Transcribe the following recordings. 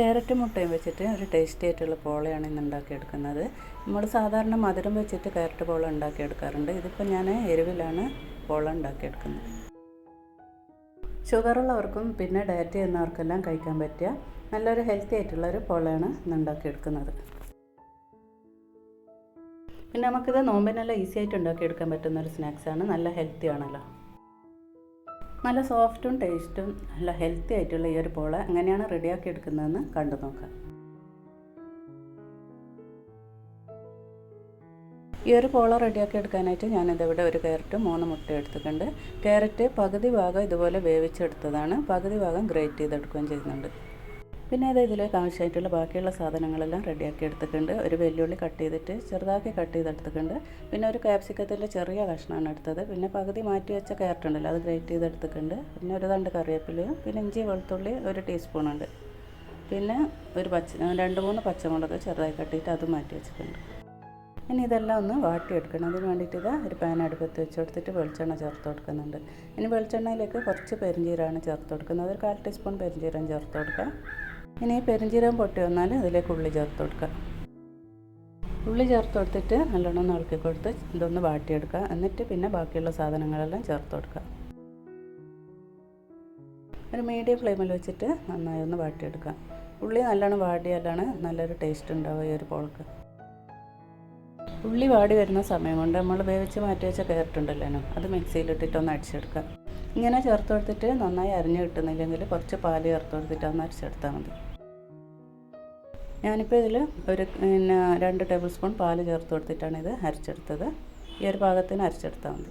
Carrot മുട്ടയും വെച്ചിട്ട് ഒരു ടേസ്റ്റി ആയിട്ടുള്ള പോളയാണ് ഇന്ന് ഉണ്ടാക്കിയെടുക്കുന്നത്. നമ്മൾ സാധാരണ മധുരം വെച്ചിട്ട് ക്യാരറ്റ് പോള ഉണ്ടാക്കിയെടുക്കാറുണ്ട്. ഇതിപ്പോൾ ഞാൻ എരിവിലാണ് പോള ഉണ്ടാക്കിയെടുക്കുന്നത്. ഷുഗറുള്ളവർക്കും പിന്നെ ഡയറ്റ് ചെയ്യുന്നവർക്കെല്ലാം കഴിക്കാൻ പറ്റിയ നല്ലൊരു ഹെൽത്തി ആയിട്ടുള്ള ഒരു പോളയാണ് ഇന്ന് ഉണ്ടാക്കിയെടുക്കുന്നത്. പിന്നെ നമുക്കിത് നോമ്പിനെല്ലാം ഈസി ആയിട്ട് ഉണ്ടാക്കിയെടുക്കാൻ പറ്റുന്ന ഒരു സ്നാക്സാണ് നല്ല ഹെൽത്തി ആണല്ലോ. നല്ല സോഫ്റ്റും ടേസ്റ്റും നല്ല ഹെൽത്തി ആയിട്ടുള്ള ഈ ഒരു പോള എങ്ങനെയാണ് റെഡിയാക്കി എടുക്കുന്നതെന്ന് കണ്ടു നോക്കാം. ഈ ഒരു പോള റെഡിയാക്കി എടുക്കാനായിട്ട് ഞാനിതിവിടെ ഒരു ക്യാരറ്റ് മൂന്ന് മുട്ട എടുത്തിട്ടുണ്ട്. ക്യാരറ്റ് പകുതി ഭാഗം ഇതുപോലെ വേവിച്ചെടുത്തതാണ്. പകുതി ഭാഗം ഗ്രേറ്റ് ചെയ്തെടുക്കുകയും ചെയ്യുന്നുണ്ട്. പിന്നെ അത് ഇതിലേക്ക് ആവശ്യമായിട്ടുള്ള ബാക്കിയുള്ള സാധനങ്ങളെല്ലാം റെഡിയാക്കി എടുത്തിട്ടുണ്ട്. ഒരു വെല്ലുള്ളി കട്ട് ചെയ്തിട്ട് ചെറുതാക്കി കട്ട് ചെയ്തെടുത്തിട്ടുണ്ട്. പിന്നെ ഒരു ക്യാപ്സിക്കത്തിന്റെ ചെറിയ കഷ്ണമാണ് എടുത്തത്. പിന്നെ പകുതി മാറ്റി വെച്ച ക്യാരറ്റ് ഉണ്ടല്ലോ അത് ഗ്രേറ്റ് ചെയ്തെടുത്തിട്ടുണ്ട്. പിന്നെ ഒരു തണ്ട് കറിവേപ്പിലയും പിന്നെ ഇഞ്ചി വെളുത്തുള്ളി ഒരു ടീസ്പൂണുണ്ട്. പിന്നെ ഒരു പച്ച രണ്ട് മൂന്ന് പച്ചമുളക് ചെറുതായി കട്ടിയിട്ട് അത് മാറ്റി വെച്ചിട്ടുണ്ട്. ഇനി ഇതെല്ലാം ഒന്ന് വാട്ടിയെടുക്കണം. അതിന് വേണ്ടിയിട്ട് ഇതാ ഒരു പാൻ അടുപ്പത്ത് വെച്ച് കൊടുത്തിട്ട് വെളിച്ചെണ്ണ ചേർത്ത് കൊടുക്കുന്നുണ്ട്. ഇനി വെളിച്ചെണ്ണയിലേക്ക് കുറച്ച് പെരിഞ്ചീരമാണ് ചേർത്ത് കൊടുക്കുന്നത്. ഒരു കാൽ ടീസ്പൂൺ പെരിഞ്ചീരം ചേർത്ത് കൊടുക്കുക ഇനി പെരിഞ്ചീരം പൊട്ടി വന്നാൽ അതിലേക്ക് ഉള്ളി ചേർത്ത് കൊടുക്കുക. ഉള്ളി ചേർത്ത് കൊടുത്തിട്ട് നല്ലോണം ഇളക്കി കൊടുത്ത് ഇതൊന്ന് വാട്ടിയെടുക്കുക. എന്നിട്ട് പിന്നെ ബാക്കിയുള്ള സാധനങ്ങളെല്ലാം ചേർത്ത് കൊടുക്കുക. ഒരു മീഡിയം ഫ്ലെയിമിൽ വെച്ചിട്ട് നന്നായി ഒന്ന് വാട്ടിയെടുക്കുക. ഉള്ളി നല്ലോണം വാടിയാലാണ് നല്ലൊരു ടേസ്റ്റ് ഉണ്ടാവുക ഈ ഒരു പോൾക്ക്. ഉള്ളി വാടി വരുന്ന സമയം കൊണ്ട് നമ്മൾ വേവിച്ച് മാറ്റി വെച്ച കയറിട്ടുണ്ടല്ലോ അത് മിക്സിയിലിട്ടിട്ട് ഒന്ന് അടിച്ചെടുക്കുക. ഇങ്ങനെ ചേർത്ത് കൊടുത്തിട്ട് നന്നായി അരിഞ്ഞ് കിട്ടുന്നില്ലെങ്കിൽ കുറച്ച് പാൽ ചേർത്ത് കൊടുത്തിട്ട് ഒന്ന് അരിച്ചെടുത്താൽ മതി. ഞാനിപ്പോൾ ഇതിൽ ഒരു പിന്നെ രണ്ട് ടേബിൾ സ്പൂൺ പാൽ ചേർത്ത് കൊടുത്തിട്ടാണ് ഇത് അരച്ചെടുത്തത്. ഈ ഒരു പാകത്തിന് അരച്ചെടുത്താൽ മതി.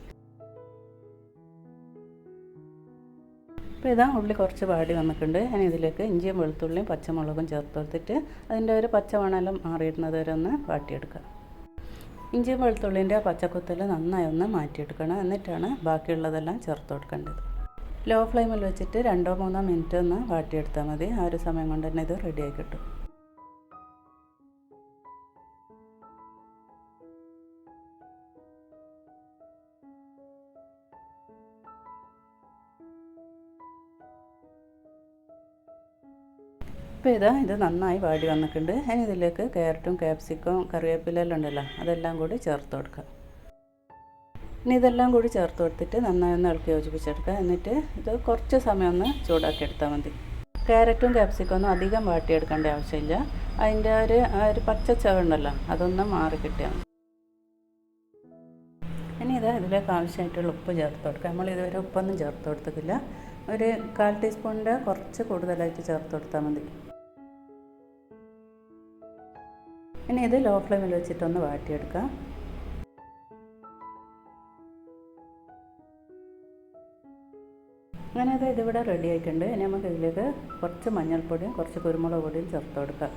ഇപ്പോൾ ഇതാ ഉള്ളി കുറച്ച് വാടി വന്നിട്ടുണ്ട്. ഞാൻ ഇതിലേക്ക് ഇഞ്ചിയും വെളുത്തുള്ളിയും പച്ചമുളകും ചേർത്ത് കൊടുത്തിട്ട് അതിന്റെ ഒരു പച്ചമണെല്ലാം മാറിയിടുന്നത് വരെ ഒന്ന് വാട്ടിയെടുക്കുക ഇഞ്ചിയും വെളുത്തുള്ളിന്റെ ആ പച്ചക്കുത്തൽ നന്നായി ഒന്ന് മാറ്റിയെടുക്കണം. എന്നിട്ടാണ് ബാക്കിയുള്ളതെല്ലാം ചേർത്ത് കൊടുക്കേണ്ടത്. ലോ ഫ്ലെയിമിൽ വെച്ചിട്ട് രണ്ടോ മൂന്നോ മിനിറ്റ് ഒന്ന് വാട്ടിയെടുത്താൽ മതി. ആ ഒരു സമയം കൊണ്ട് തന്നെ ഇത് റെഡിയായി കിട്ടും. ഇപ്പോൾ ഇതാ ഇത് നന്നായി വാടി വന്നിട്ടുണ്ട്. ഇനി ഇതിലേക്ക് ക്യാരറ്റും ക്യാപ്സിക്കും കറിവേപ്പിലെല്ലാം ഉണ്ടല്ലോ അതെല്ലാം കൂടി ചേർത്ത് കൊടുക്കുക. ഇനി ഇതെല്ലാം കൂടി ചേർത്ത് കൊടുത്തിട്ട് നന്നായി ഒന്ന് ഇളക്കി യോജിപ്പിച്ചെടുക്കുക. എന്നിട്ട് ഇത് കുറച്ച് സമയം ഒന്ന് ചൂടാക്കി എടുത്താൽ മതി. ക്യാരറ്റും ക്യാപ്സിക്കും ഒന്നും അധികം വാട്ടിയെടുക്കേണ്ട ആവശ്യമില്ല. അതിന്റെ ഒരു ഒരു പച്ച ചവണ്ടല്ലോ അതൊന്ന് മാറി കിട്ടിയാൽ മതി. ഇനി ഇത് ഇതിലേക്ക് ആവശ്യമായിട്ടുള്ള ഉപ്പ് ചേർത്ത് കൊടുക്കുക. നമ്മൾ ഇതുവരെ ഉപ്പൊന്നും ചേർത്ത് കൊടുത്തിട്ടില്ല. ഒരു കാൽ ടീസ്പൂണിന്റെ കുറച്ച് കൂടുതലായിട്ട് ചേർത്ത് കൊടുത്താൽ മതി. ഇനി ഇത് ലോ ഫ്ലെയിമിൽ വെച്ചിട്ടൊന്ന് വാട്ടിയെടുക്കാം. അങ്ങനെ അത് ഇതിവിടെ റെഡി ആയിട്ടുണ്ട്. ഇനി നമുക്ക് ഇതിലേക്ക് കുറച്ച് മഞ്ഞൾപ്പൊടിയും കുറച്ച് കുരുമുളക് പൊടിയും ചേർത്ത് കൊടുക്കാം.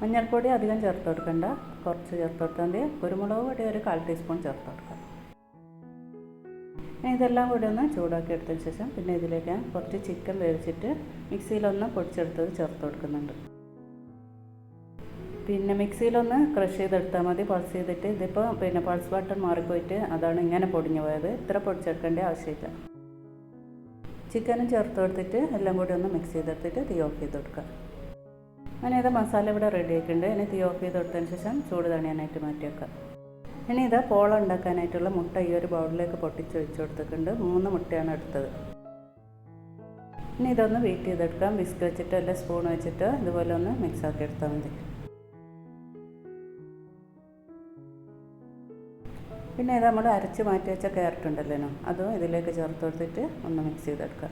മഞ്ഞൾപ്പൊടി അധികം ചേർത്ത് കൊടുക്കണ്ട. കുറച്ച് ചേർത്ത് കൊടുത്താൽ മതി. കുരുമുളക് പൊടി ഒരു കാൽ ടീസ്പൂൺ ചേർത്ത് കൊടുക്കാം. ഇനി ഇതെല്ലാം കൂടി ഒന്ന് ചൂടാക്കി എടുത്തതിന് ശേഷം പിന്നെ ഇതിലേക്ക് കുറച്ച് ചിക്കൻ വേവിച്ചിട്ട് മിക്സിയിലൊന്ന് പൊടിച്ചെടുത്തത് ചേർത്ത് കൊടുക്കുന്നുണ്ട്. പിന്നെ മിക്സിയിലൊന്ന് ക്രഷ് ചെയ്തെടുത്താൽ മതി പൾസ് ചെയ്തിട്ട്. ഇതിപ്പോൾ പിന്നെ പൾസ് ബട്ടൺ മാറിപ്പോയിട്ട് അതാണ് ഇങ്ങനെ പൊടിഞ്ഞു പോയത്. ഇത്ര പൊടിച്ചെടുക്കേണ്ട ആവശ്യമില്ല. ചിക്കനും ചേർത്ത് കൊടുത്തിട്ട് എല്ലാം കൂടി ഒന്ന് മിക്സ് ചെയ്തെടുത്തിട്ട് തീ ഓഫ് ചെയ്ത് കൊടുക്കുക. അങ്ങനെ ഇത് മസാല ഇവിടെ റെഡി ആക്കിയിട്ടുണ്ട് ഇനി തീ ഓഫ് ചെയ്ത് കൊടുത്തതിന് ശേഷം ചൂട് തണിയാനായിട്ട് മാറ്റി വെക്കാം ഇനി ഇതാ പോള ഉണ്ടാക്കാനായിട്ടുള്ള മുട്ട ഈ ഒരു ബൗളിലേക്ക് പൊട്ടിച്ച് വെച്ച് കൊടുത്തിട്ടുണ്ട്. മൂന്ന് മുട്ടയാണ് എടുത്തത്. ഇനി ഇതൊന്ന് വീറ്റ് ചെയ്തെടുക്കാം. വിസ്ക് വെച്ചിട്ട് അല്ല സ്പൂൺ വെച്ചിട്ട് ഇതുപോലെ ഒന്ന് മിക്സ് ആക്കി എടുത്താൽ മതി. പിന്നെ ഇത് നമ്മൾ അരച്ച് മാറ്റി വെച്ച ക്യാരറ്റ് ഉണ്ടല്ലോ അതും ഇതിലേക്ക് ചേർത്ത് കൊടുത്തിട്ട് ഒന്ന് മിക്സ് ചെയ്തെടുക്കുക.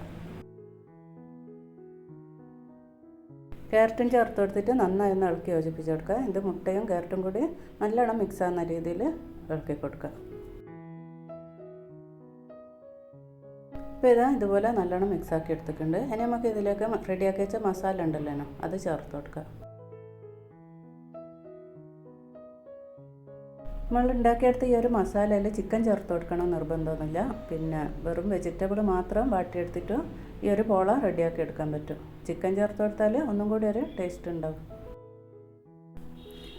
ക്യാരറ്റും ചേർത്ത് കൊടുത്തിട്ട് നന്നായി ഒന്ന് ഇളക്കി യോജിപ്പിച്ചെടുക്കുക ഇത് മുട്ടയും ക്യാരറ്റും കൂടി നല്ലോണം മിക്സ് ആകുന്ന രീതിയിൽ ഇളക്കി കൊടുക്കുക. ഇപ്പോൾ ഇതാ ഇതുപോലെ നല്ലോണം മിക്സ് ആക്കി എടുത്തിട്ടുണ്ട്. ഇനി നമുക്ക് ഇതിലേക്ക് റെഡിയാക്കി വെച്ച മസാല ഉണ്ടല്ലോ അത് ചേർത്ത് കൊടുക്കുക. നമ്മൾ ഉണ്ടാക്കിയെടുത്ത ഈ ഒരു മസാലയിൽ ചിക്കൻ ചേർത്ത് കൊടുക്കണം നിർബന്ധമൊന്നുമില്ല. പിന്നെ വെറും വെജിറ്റബിൾ മാത്രം വാട്ടിയെടുത്തിട്ട് ഈ ഒരു പോള റെഡിയാക്കി എടുക്കാൻ പറ്റും. ചിക്കൻ ചേർത്ത് കൊടുത്താൽ ഒന്നും കൂടി ഒരു ടേസ്റ്റ് ഉണ്ടാവും.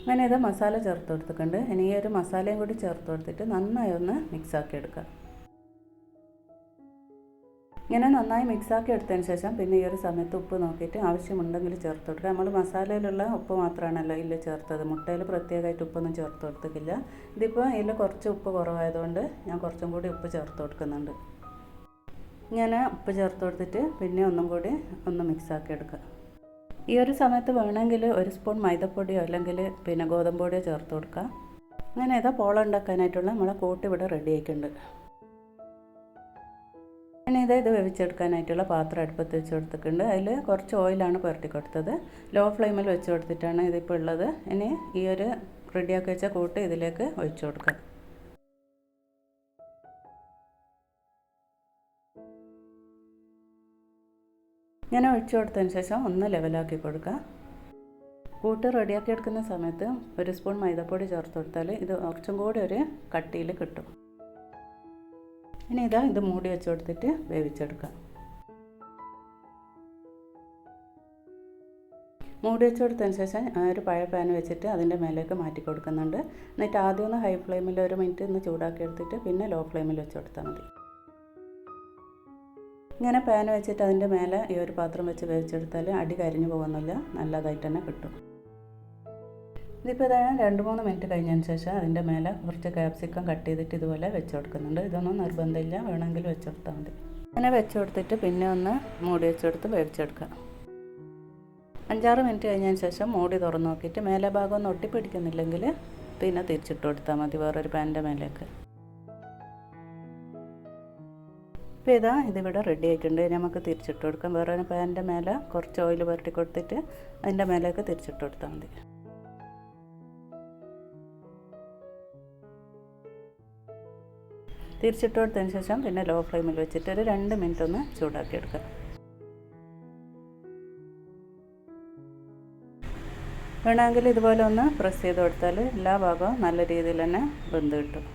അങ്ങനെ ഇത് മസാല ചേർത്ത് കൊടുത്തിട്ടുണ്ട്. ഇനി ഈ ഒരു മസാലയും കൂടി ചേർത്ത് കൊടുത്തിട്ട് നന്നായി ഒന്ന് മിക്സ് ആക്കി എടുക്കുക ഇങ്ങനെ നന്നായി മിക്സാക്കി എടുത്തതിന് ശേഷം പിന്നെ ഈ ഒരു സമയത്ത് ഉപ്പ് നോക്കിയിട്ട് ആവശ്യമുണ്ടെങ്കിൽ ചേർത്ത് കൊടുക്കുക. നമ്മൾ മസാലയിലുള്ള ഉപ്പ് മാത്രമാണല്ലോ ഇതിൽ ചേർത്തത്. മുട്ടയിൽ പ്രത്യേകമായിട്ട് ഉപ്പൊന്നും ചേർത്ത് കൊടുത്തിട്ടില്ല. ഇതിപ്പോൾ ഇതിൽ കുറച്ച് ഉപ്പ് കുറവായതുകൊണ്ട് ഞാൻ കുറച്ചും കൂടി ഉപ്പ് ചേർത്ത് കൊടുക്കുന്നുണ്ട്. ഇങ്ങനെ ഉപ്പ് ചേർത്ത് കൊടുത്തിട്ട് പിന്നെ ഒന്നും കൂടി ഒന്ന് മിക്സാക്കി എടുക്കുക. ഈ ഒരു സമയത്ത് വേണമെങ്കിൽ ഒരു സ്പൂൺ മൈദപ്പൊടിയോ അല്ലെങ്കിൽ പിന്നെ ഗോതമ്പ് പൊടിയോ ചേർത്ത് കൊടുക്കുക. അങ്ങനെ ഏതാ പോള ഉണ്ടാക്കാനായിട്ടുള്ള നമ്മളെ കൂട്ടിവിടെ റെഡി ആയിട്ടുണ്ട്. ഇനി ഇത് ഇത് വേവിച്ചെടുക്കാനായിട്ടുള്ള പാത്രം അടുപ്പത്ത് വെച്ച് കൊടുത്തിട്ടുണ്ട്. അതിൽ കുറച്ച് ഓയിലാണ് പുരട്ടി കൊടുത്തത്. ലോ ഫ്ലെയിമിൽ വെച്ച് കൊടുത്തിട്ടാണ് ഇതിപ്പോൾ ഉള്ളത്. ഇനി ഈ ഒരു റെഡിയാക്കി വെച്ച കൂട്ട് ഇതിലേക്ക് ഒഴിച്ചു കൊടുക്കാം. ഇങ്ങനെ ഒഴിച്ചു കൊടുത്തതിന് ശേഷം ഒന്ന് ലെവലാക്കി കൊടുക്കുക. കൂട്ട് റെഡിയാക്കി എടുക്കുന്ന സമയത്ത് ഒരു സ്പൂൺ മൈദപ്പൊടി ചേർത്ത് കൊടുത്താൽ ഇത് കുറച്ചും കൂടി ഒരു കട്ടിയിൽ കിട്ടും. ഇനി ഇതാ ഇത് മൂടി വെച്ച് കൊടുത്തിട്ട് വേവിച്ചെടുക്കാം. മൂടി വെച്ച് കൊടുത്തതിന് ശേഷം ഒരു പഴയ പാൻ വെച്ചിട്ട് അതിന്റെ മേലേക്ക് മാറ്റി കൊടുക്കുന്നുണ്ട്. എന്നിട്ട് ആദ്യം ഒന്ന് ഹൈ ഫ്ലെയിമിൽ ഒരു മിനിറ്റ് ഒന്ന് ചൂടാക്കി എടുത്തിട്ട് പിന്നെ ലോ ഫ്ലെയിമിൽ വെച്ച് കൊടുത്താൽ മതി. ഇങ്ങനെ പാൻ വെച്ചിട്ട് അതിന്റെ മേലെ ഈ ഒരു പാത്രം വെച്ച് വേവിച്ചെടുത്താൽ അടി കരിഞ്ഞു പോകുന്നില്ല. നല്ലതായിട്ട് തന്നെ കിട്ടും. ഇതിപ്പോൾ ഇതാണ് രണ്ട് മൂന്ന് മിനിറ്റ് കഴിഞ്ഞതിന് ശേഷം അതിന്റെ മേലെ കുറച്ച് ക്യാപ്സിക്കം കട്ട് ചെയ്തിട്ട് ഇതുപോലെ വെച്ച് കൊടുക്കുന്നുണ്ട്. ഇതൊന്നും നിർബന്ധമില്ല. വേണമെങ്കിൽ വെച്ച് കൊടുത്താൽ മതി. അങ്ങനെ വെച്ച് കൊടുത്തിട്ട് പിന്നെ ഒന്ന് മൂടി വെച്ചെടുത്ത് വേവിച്ചെടുക്കാം അഞ്ചാറ് മിനിറ്റ് കഴിഞ്ഞതിന് ശേഷം മൂടി തുറന്ന് നോക്കിയിട്ട് മേലെ ഭാഗം ഒന്ന് ഒട്ടിപ്പിടിക്കുന്നില്ലെങ്കിൽ പിന്നെ തിരിച്ചിട്ട് കൊടുത്താൽ മതി വേറൊരു പാന്റെ മേലേക്ക്. ഇപ്പം ഇതാ ഇതിവിടെ റെഡി ആയിട്ടുണ്ട്. നമുക്ക് തിരിച്ചിട്ട് കൊടുക്കാം. വേറൊരു പാന്റെ മേലെ കുറച്ച് ഓയിൽ പുരട്ടി കൊടുത്തിട്ട് അതിന്റെ മേലേക്ക് തിരിച്ചിട്ട് കൊടുത്താൽ മതി. തിരിച്ചിട്ട് കൊടുത്തതിന് ശേഷം പിന്നെ ലോ ഫ്ലെയിമിൽ വെച്ചിട്ട് ഒരു രണ്ട് മിനിറ്റ് ഒന്ന് ചൂടാക്കി എടുക്കുക വേണമെങ്കിൽ ഇതുപോലെ ഒന്ന് പ്രസ് ചെയ്ത് കൊടുത്താൽ എല്ലാ ഭാഗവും നല്ല രീതിയിൽ തന്നെ വെന്ത് കിട്ടും.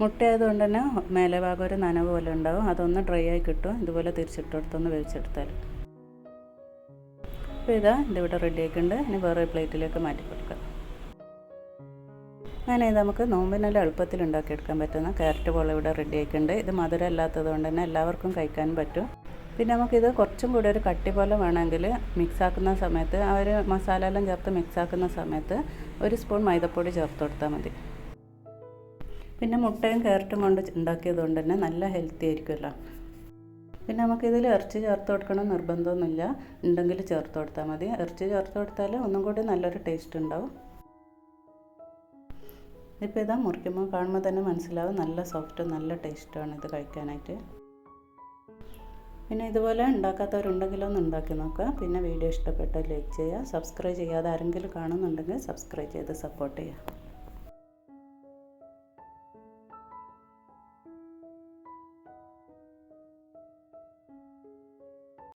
മുട്ടയായതുകൊണ്ട് തന്നെ മേലെ ഭാഗം ഒരു നനവ് പോലെ ഉണ്ടാവും. അതൊന്ന് ഡ്രൈ ആയി കിട്ടും. ഇതുപോലെ തിരിച്ചിട്ട് കൊടുത്തൊന്ന് വേവിച്ചെടുത്താൽ. അപ്പോൾ ഇതാ ഇതിവിടെ റെഡിയാക്കിയിട്ടുണ്ട് ഇനി വേറെ പ്ലേറ്റിലേക്ക് മാറ്റി കൊടുക്കാം. അങ്ങനെ നമുക്ക് നോമ്പിനെല്ലാം എളുപ്പത്തിൽ ഉണ്ടാക്കിയെടുക്കാൻ പറ്റുന്ന ക്യാരറ്റ് പോലെ ഇവിടെ റെഡി ആയിക്കുണ്ട് ഇത് മധുരം അല്ലാത്തത് കൊണ്ട് തന്നെ എല്ലാവർക്കും കഴിക്കാൻ പറ്റും. പിന്നെ നമുക്കിത് കുറച്ചും കൂടി ഒരു കട്ടി പോലെ വേണമെങ്കിൽ മിക്സാക്കുന്ന സമയത്ത് ആ ഒരു മസാല എല്ലാം ചേർത്ത് മിക്സാക്കുന്ന സമയത്ത് ഒരു സ്പൂൺ മൈദപ്പൊടി ചേർത്ത് കൊടുത്താൽ മതി. പിന്നെ മുട്ടയും ക്യാരറ്റും കൊണ്ട് ഉണ്ടാക്കിയത് കൊണ്ട് തന്നെ നല്ല ഹെൽത്തി ആയിരിക്കുമല്ലോ. പിന്നെ നമുക്കിതിൽ ഇറച്ചി ചേർത്ത് കൊടുക്കണം നിർബന്ധമൊന്നുമില്ല. ഉണ്ടെങ്കിൽ ചേർത്ത് കൊടുത്താൽ മതി. ഇറച്ചി ചേർത്ത് കൊടുത്താൽ ഒന്നും കൂടി നല്ലൊരു ടേസ്റ്റ് ഉണ്ടാവും. ഇപ്പോൾ ഇതാ മുറിക്കുമ്പോൾ കാണുമ്പോൾ തന്നെ മനസ്സിലാവും നല്ല സോഫ്റ്റ് നല്ല ടേസ്റ്റാണ് ഇത് കഴിക്കാനായിട്ട്. പിന്നെ ഇതുപോലെ ഉണ്ടാക്കാത്തവരുണ്ടെങ്കിലൊന്ന് ഉണ്ടാക്കി നോക്കുക. പിന്നെ വീഡിയോ ഇഷ്ടപ്പെട്ടാൽ ലൈക്ക് ചെയ്യുക. സബ്സ്ക്രൈബ് ചെയ്യാതെ ആരെങ്കിലും കാണുന്നുണ്ടെങ്കിൽ സബ്സ്ക്രൈബ് ചെയ്ത് സപ്പോർട്ട് ചെയ്യുക.